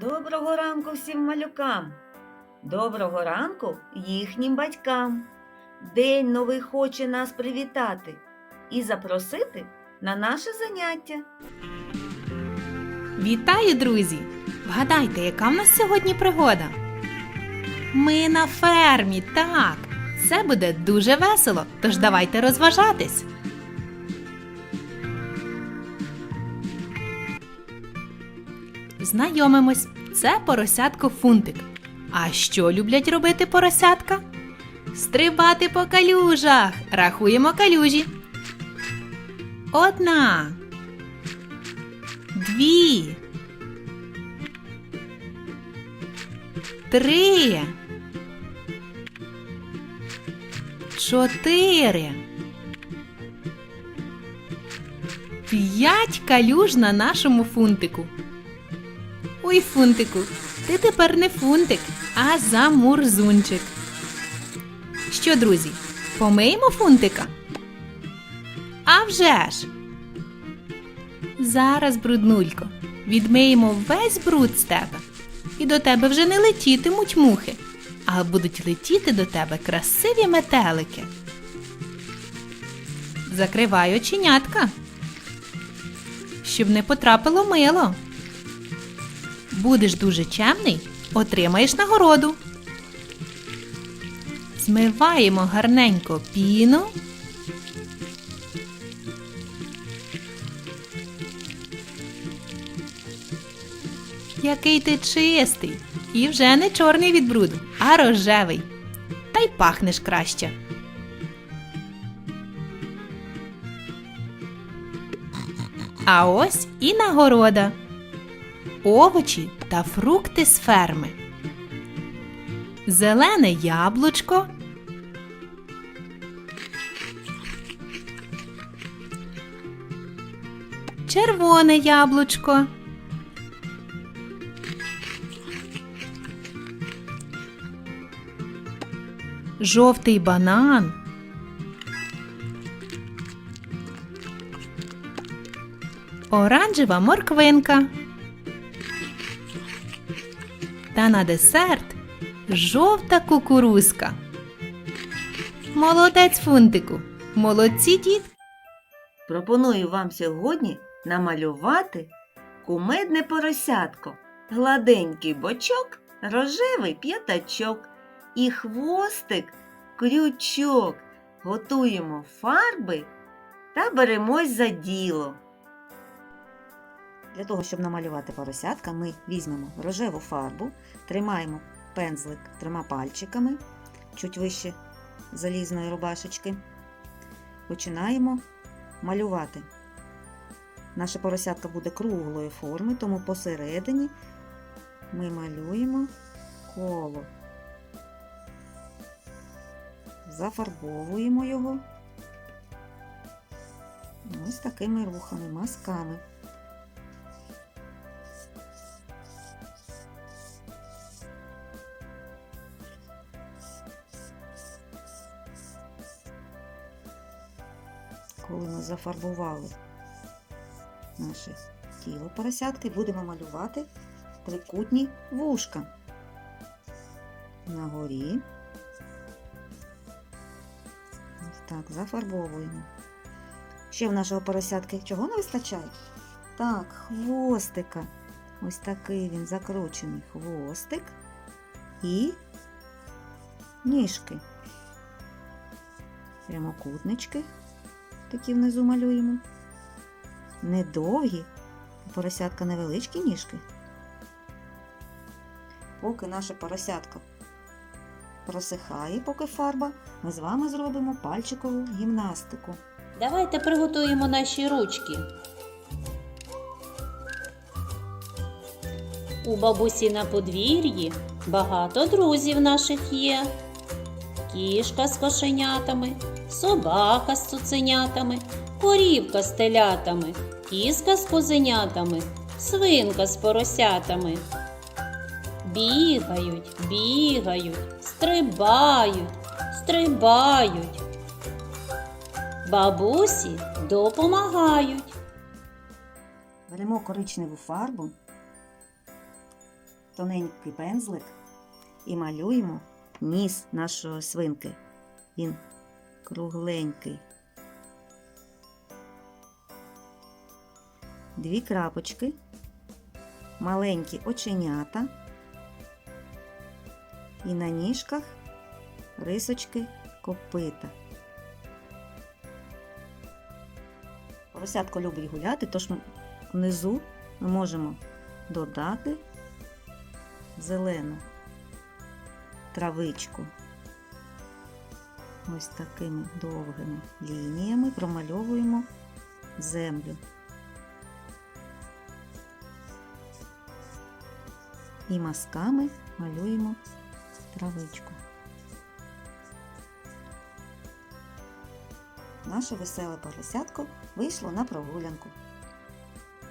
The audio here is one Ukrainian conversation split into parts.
Доброго ранку всім малюкам. Доброго ранку їхнім батькам. День новий хоче нас привітати і запросити на наше заняття. Вітаю, друзі! Вгадайте, яка в нас сьогодні пригода? Ми на фермі, так. Це буде дуже весело, тож давайте розважатись. Знайомимось, це поросятко фунтик. А що люблять робити поросятка? Стрибати по калюжах. Рахуємо калюжі. Одна. Дві. Три. Чотири. П'ять калюж на нашому фунтику. Ой, фунтику, ти тепер не фунтик, а замурзунчик. Що, друзі, помиємо фунтика? А вже ж! Зараз, бруднулько, відмиємо весь бруд з тебе. І до тебе вже не летітимуть мухи, а будуть летіти до тебе красиві метелики. Закривай оченятка, щоб не потрапило мило. Будеш дуже чемний, отримаєш нагороду. Змиваємо гарненько піну. Який ти чистий, і вже не чорний від бруду, а рожевий. Та й пахнеш краще. А ось і нагорода. Овочі та фрукти з ферми. Зелене яблучко. Червоне яблучко. жовтий банан. Оранжева морквинка. Та на десерт жовта кукурузка. Молодець фунтику. Молодці діт. Пропоную вам сьогодні намалювати кумедне поросятко, гладенький бочок, рожевий п'ятачок і хвостик крючок. Готуємо фарби та беремось за діло. Для того, щоб намалювати поросятка, ми візьмемо рожеву фарбу, тримаємо пензлик трьома пальчиками, чуть вище залізної рубашечки. Починаємо малювати. Наша поросятка буде круглої форми, тому посередині ми малюємо коло. Зафарбовуємо його ось такими рухами, мазками. Коли ми зафарбували наше тіло поросятки, будемо малювати трикутні вушка. На горі. Ось так, зафарбовуємо. Ще в нашого поросятки чого не вистачає? Так, хвостика. Ось такий він закручений хвостик і ніжки. Прямокутнички такі внизу малюємо. Недовгі, поросятка невеличкі ніжки. Поки наше поросятко просихає, поки фарба, ми з вами зробимо пальчикову гімнастику. Давайте приготуємо наші ручки. У бабусі на подвір'ї багато друзів наших є. Кішка з кошенятами, собака з цуценятами, корівка з телятами, кіска з козенятами, свинка з поросятами. Бігають, бігають, стрибають, стрибають. Бабусі допомагають. Беремо коричневу фарбу тоненький пензлик і малюємо ніс нашої свинки. Він кругленький. Дві крапочки, маленькі оченята і на ніжках рисочки копита. Поросятко любить гуляти, тож внизу ми можемо додати зелену травичку. Ось такими довгими лініями промальовуємо землю. І мазками малюємо травичку. Наше веселе поросятко вийшло на прогулянку.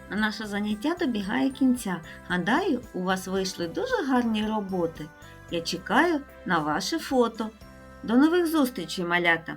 А наше заняття добігає кінця. Гадаю, у вас вийшли дуже гарні роботи. Я чекаю на ваше фото. До нових зустрічей, малята!